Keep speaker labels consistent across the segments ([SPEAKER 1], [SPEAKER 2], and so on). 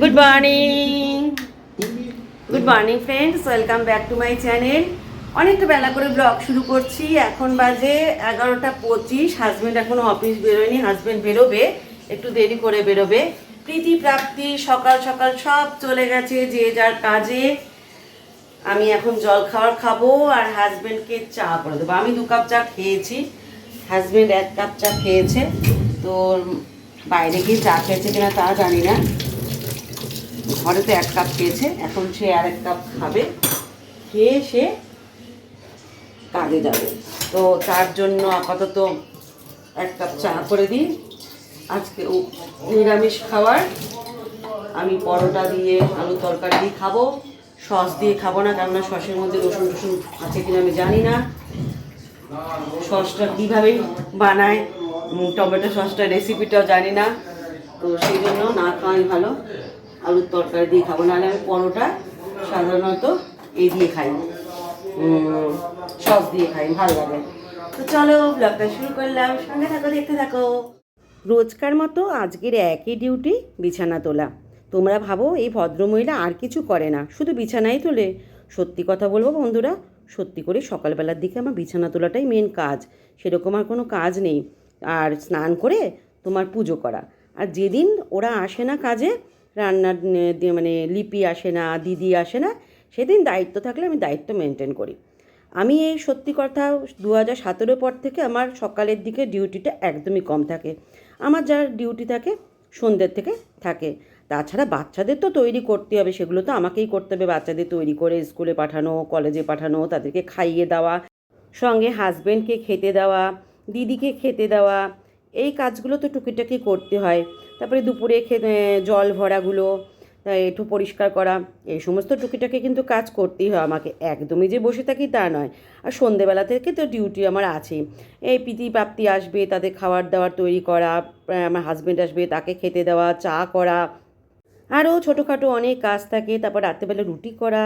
[SPEAKER 1] Good morning good morning friends welcome back to my channel অনেকটা বেলা করে blog শুরু করছি। এখন বাজে এগারোটা পঁচিশ। হাজব্যান্ড এখনও অফিস বেরোয়নি হাজব্যান্ড বেরোবে। একটু দেরি করে বেরোবে। প্রীতি, প্রাপ্তি, সকাল সকাল সব চলে গেছে যে যার কাজে। আমি এখন জল খাবার খাব আর হাজব্যান্ডকে চা করে দেবো। আমি দু কাপ চা খেয়েছি। হাজব্যান্ড এক কাপ চা খেয়েছে। তো বাইরে গিয়ে চা খেয়েছে কিনা তা জানি না। ঘরে তো এক কাপ খেয়েছে, এখন সে আর এক কাপ খাবে, খেয়ে সে কাজে যাবে। তো তার জন্য আপাতত এক কাপ চা করে দিই। আজকে নিরামিষ খাবার। আমি পরোটা দিয়ে আলু তরকারি দিয়ে খাব, সস দিয়ে খাব না, কেননা সসের মধ্যে রসুন টসুন আছে কিনা আমি জানি না। সসটা কীভাবে বানায় টমেটো সসটা রেসিপিটাও জানি না। তো সেই জন্য না খাওয়াই ভালো। আলুর তরকারি দিয়ে খাব, নাহলে আমি পরোটা সাধারণত এই দিয়ে খাই। সস দিয়ে খাই, ভালো লাগে। তো চলো ব্লগটা শুরু করলাম। সঙ্গে থাকো, দেখতে থাকো। রোজকার মতো আজকের একই ডিউটি বিছানা তোলা। তোমরা ভাবো এই ভদ্রমহিলা আর কিছু করে না, শুধু বিছানাই তোলে। সত্যি কথা বলব বন্ধুরা, সত্যি করে সকালবেলার দিকে আমার বিছানা তোলাটাই মেন কাজ। সেরকম আর কোনো কাজ নেই। আর স্নান করে তোমার পুজো করা। আর যেদিন ওরা আসে না কাজে রান্নার মানে লিপি আসে না, দিদি আসে না, সেদিন দায়িত্ব থাকলে আমি দায়িত্ব মেনটেন করি। আমি এই সত্যি কথা দু হাজার সতেরো পর থেকে আমার সকালের দিকে ডিউটিটা একদমই কম থাকে। আমার যার ডিউটি থাকে, সন্ধ্যের থেকে থাকে। তাছাড়া বাচ্চাদের তো তৈরি করতে হবে, সেগুলো তো আমাকেই করতে হবে। বাচ্চাদের তৈরি করে স্কুলে পাঠানো, কলেজে পাঠানো, তাদেরকে খাইয়ে দেওয়া, সঙ্গে হাজব্যান্ডকে খেতে দেওয়া, দিদিকে খেতে দেওয়া, এই কাজগুলো তো টুকিটাকি করতে হয়। তারপরে দুপুরে জল ভরাগুলো একটু পরিষ্কার করা এই সমস্ত টুকিটাকি কিন্তু কাজ করতেই হয় আমাকে। একদমই যে বসে থাকি তা নয়। আর সন্ধেবেলা থেকে তো ডিউটি আমার আছেই। এই পিতি প্রাপ্তি আসবে, তাদের খাবার দাবার তৈরি করা আমার হাজব্যান্ড আসবে, তাকে খেতে দেওয়া, চা করা। আরও ছোটোখাটো অনেক কাজ থাকে, তারপর রাত্রেবেলা রুটি করা,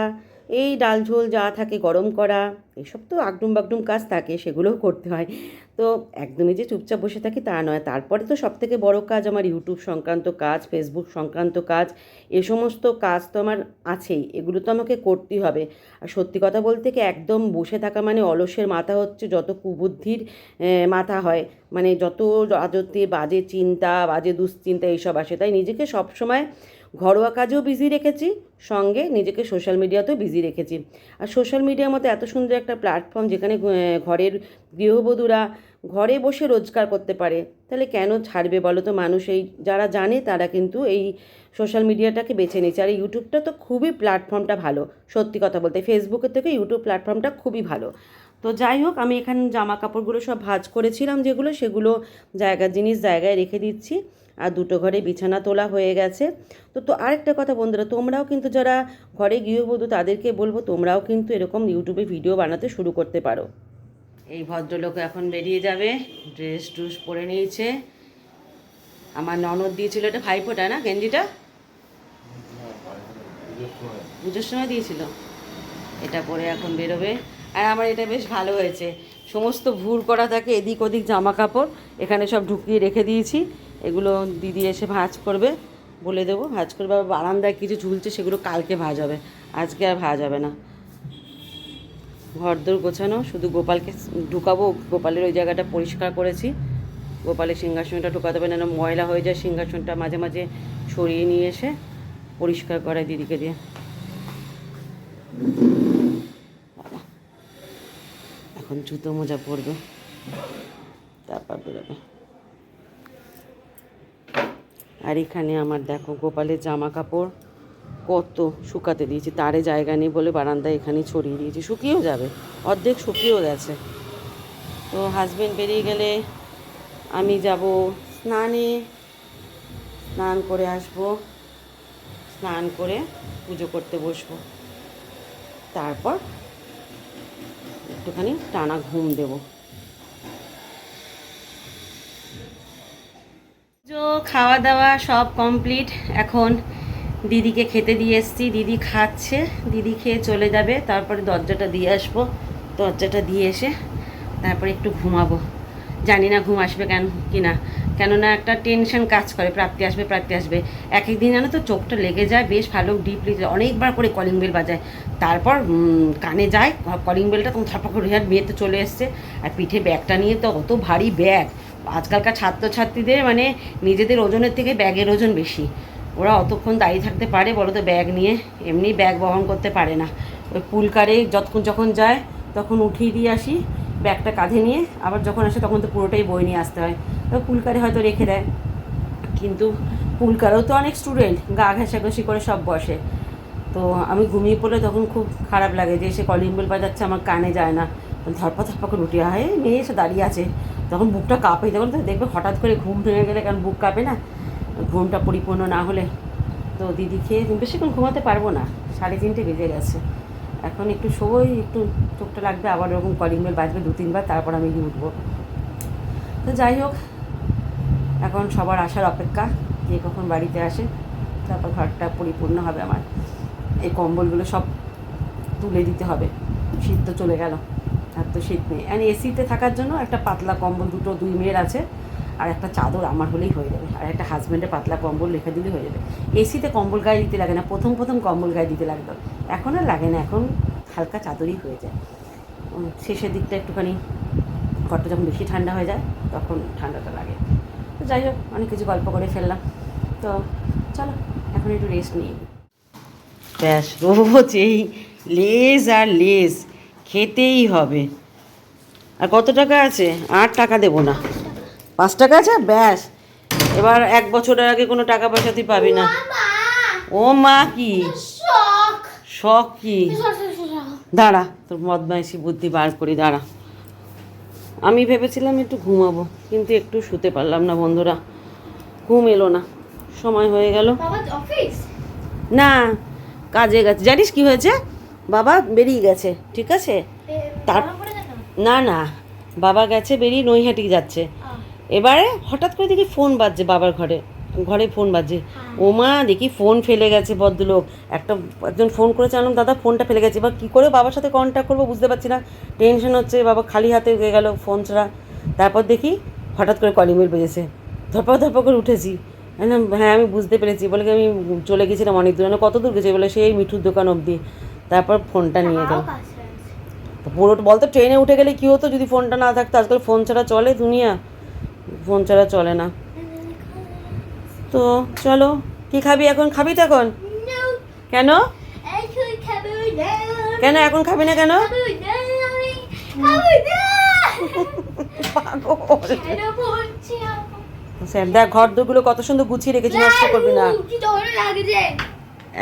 [SPEAKER 1] এই ডাল ঝোল যা থাকে গরম করা, এসব তো আগডুম বাগডুম কাজ থাকে, সেগুলোও করতে হয়। তো একদমই যে চুপচাপ বসে থাকি তা নয়। তারপরে তো সবথেকে বড় কাজ আমার ইউটিউব সংক্রান্ত কাজ ফেসবুক সংক্রান্ত কাজ, এ সমস্ত কাজ তো আমার আছেই, এগুলো তো আমাকে করতেই হবে। আর সত্যি কথা বলতে কি একদম বসে থাকা মানে অলসের মাথা হচ্ছে যত কুবুদ্ধির মাথা হয় মানে যত রাজত্বে বাজে চিন্তা, বাজে দুশ্চিন্তা এইসব আসে, তাই নিজেকে সবসময় ঘরোয়া কাজেও বিজি রেখেছি, সঙ্গে নিজেকে সোশ্যাল মিডিয়াতেও বিজি রেখেছি। আর সোশ্যাল মিডিয়ার মতো এত সুন্দর একটা প্ল্যাটফর্ম যেখানে ঘরের গৃহবধূরা ঘরে বসে রোজগার করতে পারে। তাহলে কেন ছাড়বে বলো তো মানুষ? এই যারা জানে তারা কিন্তু এই সোশ্যাল মিডিয়াটাকে বেছে নিচ্ছে আর ইউটিউবটা তো খুবই প্ল্যাটফর্মটা ভালো। সত্যি কথা বলতে ফেসবুকের থেকে ইউটিউব প্ল্যাটফর্মটা খুবই ভালো। তো যাই হোক, আমি এখানে জামা কাপড়গুলো সব ভাঁজ করেছিলাম যেগুলো, সেগুলো জায়গার জিনিস জায়গায় রেখে দিচ্ছি। আর দুটো ঘরে বিছানা তোলা হয়ে গেছে। তো তো আরেকটা কথা বন্ধুরা, তোমরাও কিন্তু যারা ঘরে গৃহবধূ তাদেরকে বলব, তোমরাও কিন্তু এরকম ইউটিউবে ভিডিও বানাতে শুরু করতে পারো। এই ভদ্রলোক এখন বেরিয়ে যাবে। ড্রেস ট্রুস পরে নিয়েছে। আমার ননদ দিয়েছিল এটা ভাইফোঁটা না, গেঞ্জিটা? পুজোর সময় দিয়েছিল। এটা পরে এখন বেরোবে। আর আমার এটা বেশ ভালো হয়েছে। সমস্ত ভুর করা থাকে, এদিক ওদিক জামা কাপড়, এখানে সব ঢুকিয়ে রেখে দিয়েছি। এগুলো দিদি এসে ভাঁজ করবে, বলে দেবো। ভাঁজ করবে বারান্দায় কিছু ঝুলছে, সেগুলো কালকে ভাজ হবে। আজকে আর ভাজ হবে না। ঘরদোর গোছানো, শুধু গোপালকে ঢুকাবো, গোপালের ওই জায়গাটা পরিষ্কার করেছি। গোপালের সিংহাসনটা ঢুকাতে হবে না ময়লা হয়ে যায়, সিংহাসনটা মাঝে মাঝে সরিয়ে নিয়ে এসে পরিষ্কার করায় দিদিকে দিয়ে। এখন জুতো মোজা পরবে, তারপর বেরোবে। আর এখানে আমার দেখো গোপালের জামা কাপড় কত শুকাতে দিয়েছি, তারে জায়গা নেই বলে বারান্দায় এখানে ছড়িয়ে দিয়েছি, শুকিয়েও যাবে, অর্ধেক শুকিয়েও গেছে। তো হাজবেন্ড বেরিয়ে গেলে আমি যাব স্নানে, স্নান করে আসব, স্নান করে পুজো করতে বসবো। তারপর একটুখানি টানা ঘুম দেবো। খাওয়া দাওয়া সব কমপ্লিট এখন দিদিকে খেতে দিয়ে এসছি, দিদি খাচ্ছে, দিদি খেয়ে চলে যাবে, তারপরে দরজাটা দিয়ে আসব, দরজাটা দিয়ে এসে তারপরে একটু ঘুমাবো। জানি না ঘুম আসবে কেন কি না কেননা একটা টেনশন কাজ করে, প্রাপ্তি আসবে প্রাপ্তি আসবে। এক এক দিন জানো তো চোখটা লেগে যায়, বেশ ভালো ডিপলি অনেকবার করে কলিং বেল বাজায়। তারপর কানে যায় কলিং বেলটা তখন থাপা করে আর মেয়ে তো চলে এসছে। আর পিঠে ব্যাগটা নিয়ে তো অত ভারী ব্যাগ। আজকালকার ছাত্রছাত্রীদের মানে নিজেদের ওজনের থেকে ব্যাগের ওজন বেশি। ওরা অতক্ষণ দাঁড়িয়ে থাকতে পারে, বলো তো ব্যাগ নিয়ে। এমনি ব্যাগ বহন করতে পারে না। ওই পুলকারে যতক্ষণ যখন যায়, তখন উঠিয়ে দিয়ে আসি, ব্যাগটা কাঁধে নিয়ে। আবার যখন আসে, তখন তো পুরোটাই বই নিয়ে আসতে হয়। তো পুলকারে হয়তো রেখে দেয়। কিন্তু পুলকারেও তো অনেক স্টুডেন্ট গা ঘেঁষাঘেঁষি করে সব বসে। তো আমি ঘুমিয়ে পড়লে তখন খুব খারাপ লাগে যে সে কলিং বেল বাজাচ্ছে, আমার কানে যায় না। ধরপা ধরপা করে উঠে। হয় মেয়ে এসে দাঁড়িয়ে আছে। তখন বুকটা কাঁপে, তখন তো দেখবে হঠাৎ করে ঘুম ভেঙে গেলে, কারণ বুক কাঁপে না। ঘুমটা পরিপূর্ণ না হলে তো দিদি খেয়ে বেশিক্ষণ ঘুমাতে পারব না। সাড়ে তিনটে বেজে গেছে। এখন একটু শোই একটু চোখটা লাগবে, আবার ওরকম কলিং বেল বাজবে দু, তিনবার, তারপর আমি গিয়ে উঠবো। তো যাই হোক, এখন সবার আসার অপেক্ষা যে কখন বাড়িতে আসে, তারপর ঘরটা পরিপূর্ণ হবে আমার। এই কম্বলগুলো সব তুলে দিতে হবে। শীত তো চলে গেল। আর তো শীত নেই। এসিতে থাকার জন্য একটা পাতলা কম্বল, দুটো, দুই মেয়ের আছে। আর একটা চাদর আমার হলেই হয়ে যাবে। আর একটা হাজব্যান্ডের পাতলা কম্বল রেখে দিলেই হয়ে যাবে। এসিতে কম্বল গায়ে দিতে লাগে না, প্রথম প্রথম কম্বল গায়ে দিতে লাগতো। এখন আর লাগে না, এখন হালকা চাদরই হয়ে যায়। শেষের দিকটা একটুখানি, ঘরটা যখন বেশি ঠান্ডা হয়ে যায়, তখন ঠান্ডাটা লাগে। তো যাই হোক, অনেক কিছু গল্প করে ফেললাম। তো চলো, এখন একটু রেস্ট নিই। ব্যাস রোজ এই লেজ আর লেজ খেতেই হবে। আর কত টাকা আছে? আট টাকা দেবো না। পাঁচ টাকা আছে? ব্যাস। এবার এক বছরের আগে কোনো টাকা পয়সা তুই পাবি না। ও মা কি?
[SPEAKER 2] শখ।
[SPEAKER 1] কি? দাঁড়া তোর বদমাইশি বুদ্ধি বার করি দাঁড়া। আমি ভেবেছিলাম একটু ঘুমাবো কিন্তু একটু শুতে পারলাম না বন্ধুরা। ঘুম এলো না। সময় হয়ে গেল। না কাজে গেছে। জানিস কি হয়েছে? বাবা বেরিয়ে গেছে ঠিক আছে? তার- না না। বাবা গেছে বেরিয়ে নৈহাটি যাচ্ছে। এবারে হঠাৎ করে দেখি ফোন বাজছে বাবার ঘরে ঘরে ফোন বাজছে। ও মা দেখি ফোন ফেলে গেছে ভদ্রলোক। একটা একজন ফোন করেছে আনলাম দাদা ফোনটা ফেলে গেছে। এবার কী করে বাবার সাথে কন্ট্যাক্ট করব বুঝতে পারছি না। টেনশন হচ্ছে বাবা খালি হাতে হয়ে গেল ফোন ছাড়া। তারপর দেখি হঠাৎ করে কলিং বেল বেজেছে। ধরপা ধরপা করে উঠেছি। হ্যাঁ আমি বুঝতে পেরেছি। বলে কি আমি চলে গেছিলাম অনেক দূর। কত দূর গেছি? বলে সেই মিঠুর দোকান অবধি। তারপর ফোনটা নিয়ে গেল। তো পুরো বলতো ট্রেনে উঠে গেলে কী হতো? যদি ফোনটা না থাকতো আজকাল ফোন ছাড়া চলে দুনিয়া। ফোন ছাড়া চলে না। তো চলো কি খাবি এখন? খাবি তো এখন? কেন? কেন এখন খাবি না কেন? স্যার দেখ ঘর দুগুলো কত সুন্দর গুছিয়ে রেখেছি নষ্ট করবি না।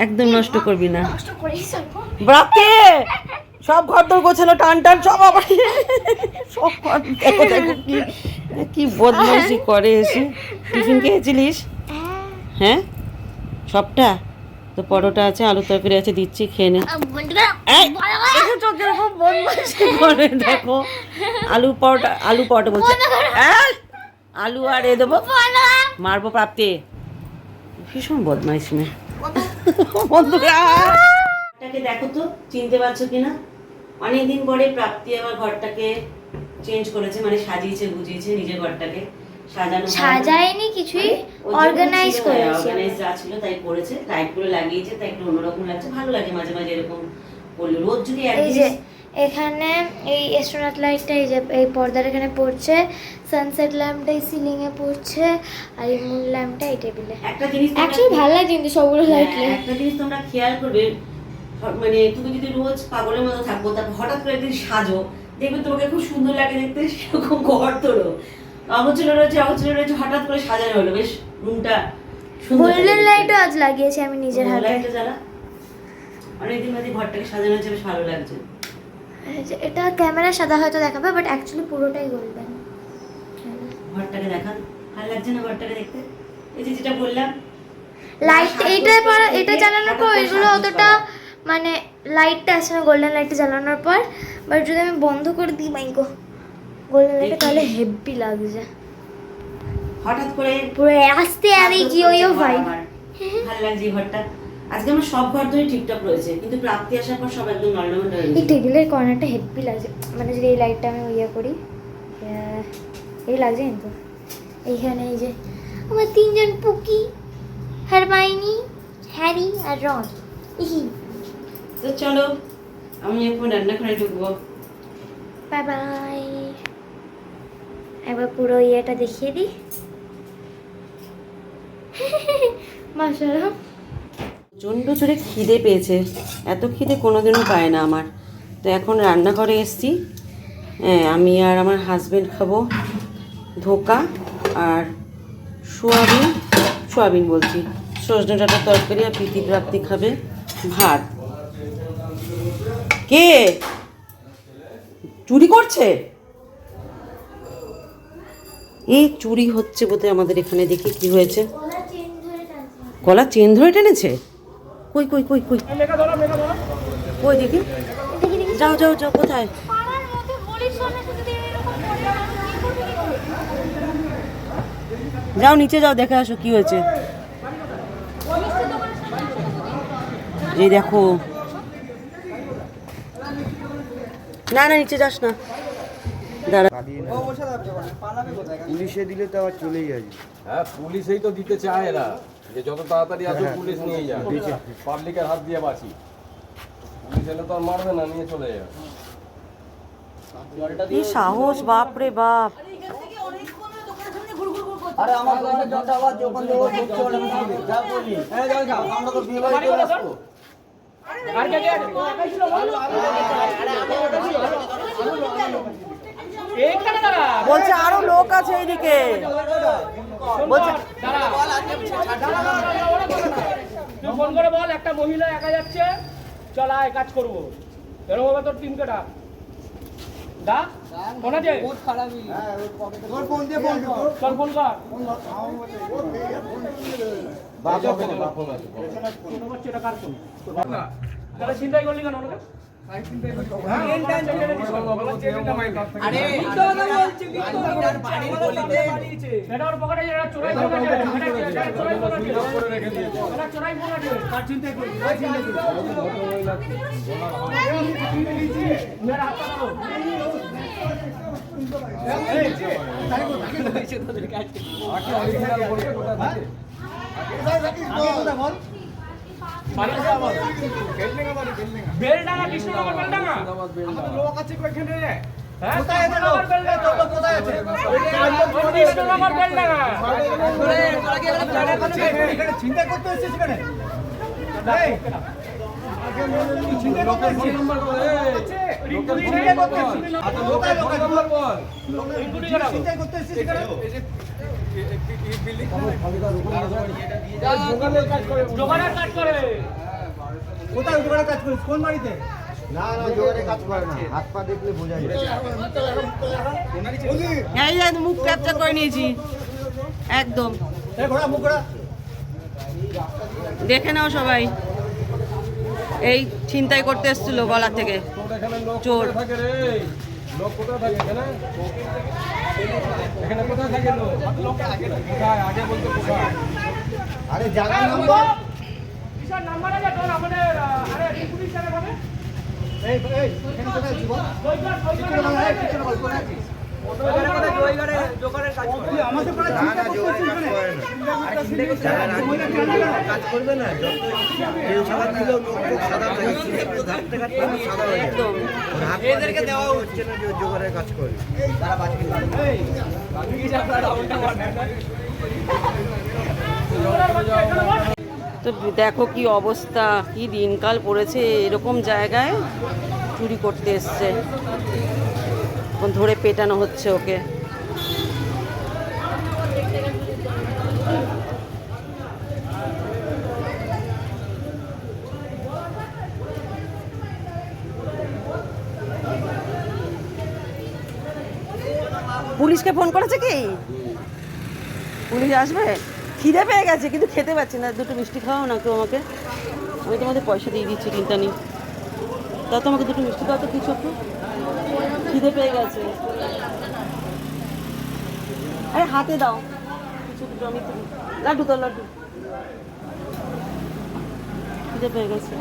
[SPEAKER 1] একদম নষ্ট করবি না। ব্রাতে সব ঘর দর গোছানো টান টান সব আবার সব ঘর দেখো দেখো কি কি বদমাইশি করে এসে? টিফিন খেয়েছিলিস? হ্যাঁ? সবটা? তো পরোটা আছে আলু তরকারি আছে দিচ্ছি খেয়ে নে। করে দেখো। আলু পরোটা আলু পরোটা বলছে। আলু আর এ দেবো। মারবো প্রাপ্তি। ভীষণ বদমাইশ মেয়ে। বন্ধুরা দেখো তো চিনতে পারছ কিনা? অনেকদিন পরে প্রাপ্তি আবার ঘরটাকে চেঞ্জ করেছে মানে সাজিয়েছে গুজিয়েছে নিজের ঘরটাকে। সাজানো
[SPEAKER 2] সাজায়নি কিছুই অর্গানাইজ করেছি।
[SPEAKER 1] অর্গানাইজ যা ছিল তাই করেছে। লাগিয়েছে তাই একটু অন্যরকম লাগছে। ভালো লাগে মাঝে মাঝে এরকম করলে। রোজ যদি
[SPEAKER 2] এখানে এই এস্ট্রোনাট লাইটটা এই যে এই পর্দার এখানে পড়ছে সানসেট ল্যাম্পটা এই সিলিং এ পড়ছে আর এই মুন ল্যাম্পটা এই টেবিলে
[SPEAKER 1] একটা জিনিস
[SPEAKER 2] অ্যাকচুয়ালি ভালো লাগে কিন্তু সবগুলো লাইট
[SPEAKER 1] হ্যাঁ, একটা জিনিস তোমরা খেয়াল করবে মানে তুমি যদি রোজ পাগলের মতো থাকব তারপর হঠাৎ করে একদিন সাজো দেখবে তোমাকে খুব সুন্দর লাগে দেখতে সেরকম ঘর তোলো অগোচরে রয়েছে অগোচরে রয়েছে হঠাৎ করে সাজানো হলো বেশ রুমটা সুন্দর
[SPEAKER 2] গোল্ডেন লাইটও আজ লাগিয়েছি আমি নিজের হাতে।
[SPEAKER 1] লাইটটা জ্বালা। অনেকদিন বাদে ঘরটাকে সাজানো হচ্ছে বেশ ভালো লাগছে।
[SPEAKER 2] এটা ক্যামেরা সাদা হয়তো দেখাবে বাট অ্যাকচুয়ালি পুরোটাই গোল্ডেন
[SPEAKER 1] ঘরটাকে দেখান। ভালো লাগছে না ঘরটাকে দেখতে? এই যে যেটা বললাম
[SPEAKER 2] লাইট এইটা এটা জ্বালানোর পর এগুলো অতটা। মানে লাইটটা আসে না গোল্ডেন লাইটটা জ্বালানোর পর বাট যদি আমি বন্ধ করে দিই মাইকো গোল্ডেন লাইটটা তাহলে হেভি লাগছে।
[SPEAKER 1] হঠাৎ করে
[SPEAKER 2] পুরো আস্তে আমি কি ওই ভাই।
[SPEAKER 1] ভালো লাগছে ঘরটা। আজকে আমার সব ঘর ধরে ঠিকঠাক রয়েছে কিন্তু প্রাপ্তি আসার পর সব একদম নর্মাল হয়ে
[SPEAKER 2] এই টেবিলের কর্নারটা হেভি লাগছে। মানে যদি এই লাইটটা আমি ইয়ে করি এই লাগছে কিন্তু। এইখানে এই যে আমার তিনজন পুকি হারমাইনি হ্যারি আর রন।
[SPEAKER 1] তো চলো আমি এখন রান্নাঘরে ঢুকবো।
[SPEAKER 2] বাই বাই একবার পুরো ইয়েটা দেখিয়ে দিই। মাশাআল্লাহ।
[SPEAKER 1] প্রচণ্ড জোরে খিদে পেয়েছে। এত খিদে কোনোদিনও পায় না আমার। তো এখন রান্নাঘরে এসছি। হ্যাঁ আমি আর আমার হাজবেন্ড খাব। ধোকা আর সোয়াবিন। সোয়াবিন বলছি। সজনে ডাঁটার তরকারি আর প্রীতি প্রাপ্তি খাবে ভাত। কে? চুরি করছে? এই চুরি হচ্ছে বোধহয় আমাদের এখানে, দেখি কি হয়েছে। গলা চেন ধরে টেনেছে? কই কই কই কই? কই দেখি? যাও যাও যাও, কোথায়? যাও, নিচে যাও, দেখে আসো কি হয়েছে। এই দেখো না না নিচে যাস না। দাঁড়া।
[SPEAKER 3] পুলিশে দিলে তো আবার চলেই যাবে
[SPEAKER 4] হ্যাঁ পুলিশেই তো দিতে চায় এরা। যে যত তাড়াতাড়ি আসো পুলিশ নিয়ে যায়। পাবলিকের হাত দিয়ে বাঁচি। পুলিশ এলে তো আর মারবে না নিয়ে চলে যাবে
[SPEAKER 1] কি সাহস বাপ রে বাপ।
[SPEAKER 3] আরে আমার দোকানে আবার যখন দেবো ঢুকতে পারবে না যা বলি। হ্যাঁ যাও যাও আমরা তো বিয়ে বাড়ি চলে। আসব
[SPEAKER 1] বলছে আরও লোক আছে এইদিকে। বলছে
[SPEAKER 5] ফোন করে বল একটা মহিলা একা যাচ্ছে চল আয় কাজ করব এরকম হবে তোর টিমকে ডাক ফোন আছে
[SPEAKER 3] তোর ফোন দিয়ে ফোন
[SPEAKER 5] চল ফোন কর।
[SPEAKER 4] ফোন
[SPEAKER 5] চিন্তাই করলি কেন ওনাকে? এটা ওর পকেটে যে চোরাই ফোন আছে চোরাই ফোন আছে।
[SPEAKER 4] করে রেখে দিয়েছে
[SPEAKER 5] এটা চোরাই ফোন আছে। তার চিন্তাই হাত পাকাবো
[SPEAKER 4] আগে original বলতে
[SPEAKER 5] কৃষ্ণনগর বেলডাঙ্গা
[SPEAKER 4] আবার বেলডা।
[SPEAKER 5] হ্যাঁ? কৃষ্ণনগর বেলডাঙ্গা কৃষ্ণনগর বেলডাঙ্গা?
[SPEAKER 4] ফোন নাম্বার বল, এই, লোকের ফোন নাম্বার বল। আচ্ছা, লোকের ফোন নাম্বার বল। কাজ করে
[SPEAKER 5] দোকানের কাজ করে
[SPEAKER 3] না না জোরে কাজ করে না হাত পা দেখলে বোঝা যায়
[SPEAKER 1] এই, মুখ ক্যাপচার করে নিয়েছি। একদম। দেখে নাও সবাই। এই ছিনতাই করতে এসেছিল গলা থেকে। চোর।
[SPEAKER 4] কোথায় থাকে এখানে এখানে কোথায় থাকে লোক? কোথায়? আগে বলতে কোথায়?
[SPEAKER 3] আরে জায়গা নাম্বার
[SPEAKER 5] কিসের নাম্বার আছে তোর আমাদের আরে এই পুলিশ জানে কবে দইকার দইকার নাম্বার আছে?
[SPEAKER 3] না না জোরে কাজ করে না কাজ করবে। না যত সাদা দিলেও লোক লোক সাদা ঘাটতে ঘাটতে সাদা হয়ে যায়
[SPEAKER 1] একদম
[SPEAKER 3] ওর হাত পা দেখে দেওয়া হচ্ছে না। যে জোগাড়ের কাজ করে তারা বাঁচবে
[SPEAKER 1] তো দেখো কি অবস্থা কি দিনকাল পড়েছে এরকম জায়গায় চুরি করতে এসছে। ধরে পেটানো হচ্ছে ওকে। পুলিশকে ফোন করেছে কি? পুলিশ আসবে? খিদে পেয়ে গেছে, কিন্তু খেতে পাচ্ছি না। দুটো মিষ্টি খাওয়াও না কেউ আমাকে। আমি তোমাদের পয়সা দিয়ে দিচ্ছি চিন্তা নেই তা তো আমাকে দুটো মিষ্টি খাওয়া তো, কিছু একটু। খিদে পেয়ে গেছে। আরে, হাতে দাও। কিছু দুটো আমি লাড্ডু তো লাড্ডু। খিদে পেয়ে গেছে।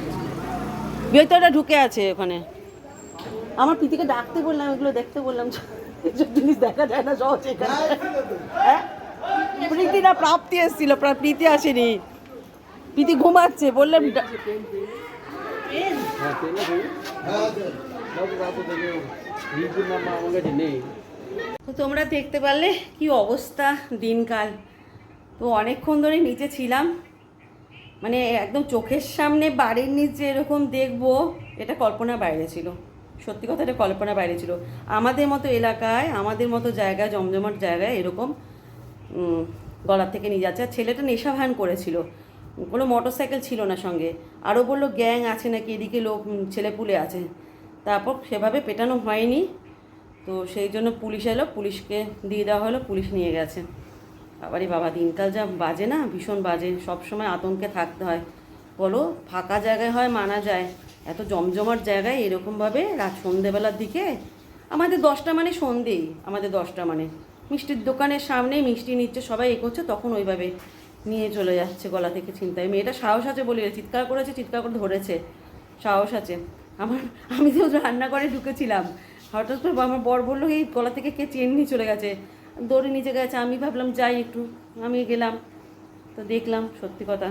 [SPEAKER 1] ভেতরটা ঢুকে আছে ওখানে। আমার পিতিকে ডাকতে বললাম, এগুলো দেখতে বললাম। এসব জিনিস দেখা যায় না সহজে হ্যাঁ? প্রীতি না প্রাপ্তি এসেছিল প্রা- প্রীতি আসেনি। প্রীতি ঘুমাচ্ছে বললাম
[SPEAKER 4] হ্যাঁ
[SPEAKER 1] তোমরা দেখতে পারলে কি অবস্থা দিনকাল। তো অনেকক্ষণ ধরে নিচে ছিলাম। মানে একদম চোখের সামনে বাড়ির নিচে এরকম দেখব এটা কল্পনা বাইরে ছিল। সত্যি কথা এটা কল্পনা বাইরে ছিল। আমাদের মতো এলাকায়, আমাদের মতো জায়গায়, জমজমাট জায়গায় এরকম গলার থেকে নিয়ে যাচ্ছে। আর ছেলেটা নেশা ভান করেছিল। কোনো মোটর সাইকেল ছিল না সঙ্গে। আরও বলল, গ্যাং আছে নাকি? এদিকে লোক ছেলেপুলে আছে। তারপর সেভাবে পেটানো হয়নি। তো সেই জন্য পুলিশ এলো, পুলিশকে দিয়ে দেওয়া হলো, পুলিশ নিয়ে গেছে। আবারই বাবা, দিনকাল যা বাজে না? ভীষণ বাজে। সব সময় আতঙ্কে থাকতে হয়। বলো, ফাঁকা জায়গায় হয় মানা যায়। এত জমজমাট জায়গায় এরকমভাবে রাত সন্ধেবেলার দিকে? আমাদের দশটা মানে সন্ধেই, আমাদের দশটা মানে। মিষ্টির দোকানের সামনে মিষ্টি নিচ্ছে, সবাই এগোচ্ছে, তখন ওইভাবে নিয়ে চলে যাচ্ছে গলা থেকে চিন্তায় মেয়েটা সাহস আছে বলে চিৎকার করেছে, চিৎকার করে ধরেছে। সাহস আছে। আমার, আমি তো রান্নাঘরে ঢুকেছিলাম, হঠাৎ করে আমার বর বলল, এই গলা থেকে কে চেন নিয়ে চলে গেছে? দৌড়ে নিচে গেছে। আমি ভাবলাম, যাই একটু। আমি গেলাম। তো দেখলাম, সত্যি কথা।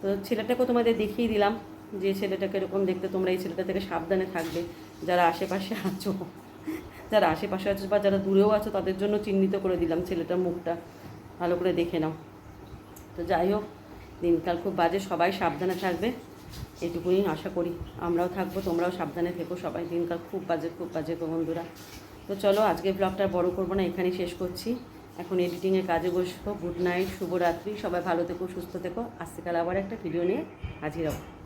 [SPEAKER 1] তো ছেলেটাকে তোমাদের দেখিয়ে দিলাম যে ছেলেটাকে এরকম দেখতে, তোমরা এই ছেলেটা থেকে সাবধানে থাকবে। যারা আশেপাশে আছো, যারা আশেপাশে আছো বা যারা দূরেও আছো, তাদের জন্য চিহ্নিত করে দিলাম ছেলেটার মুখটা। ভালো করে দেখে নাও। তো যাই হোক, দিনকাল খুব বাজে, সবাই সাবধানে থাকবে। এটুকুই আশা করি। আমরাও থাকব, তোমরাও সাবধানে থেকো সবাই। দিনকাল খুব বাজে খুব বাজে বন্ধুরা। তো চলো আজকে ব্লগটা বড় করব না, এখানেই শেষ করছি। এখন এডিটিংয়ে কাজে বসবো। গুড নাইট শুভরাত্রি, সবাই ভালো থেকো, সুস্থ থেকো। আজকেকাল আবার একটা ভিডিও নিয়ে হাজির হব।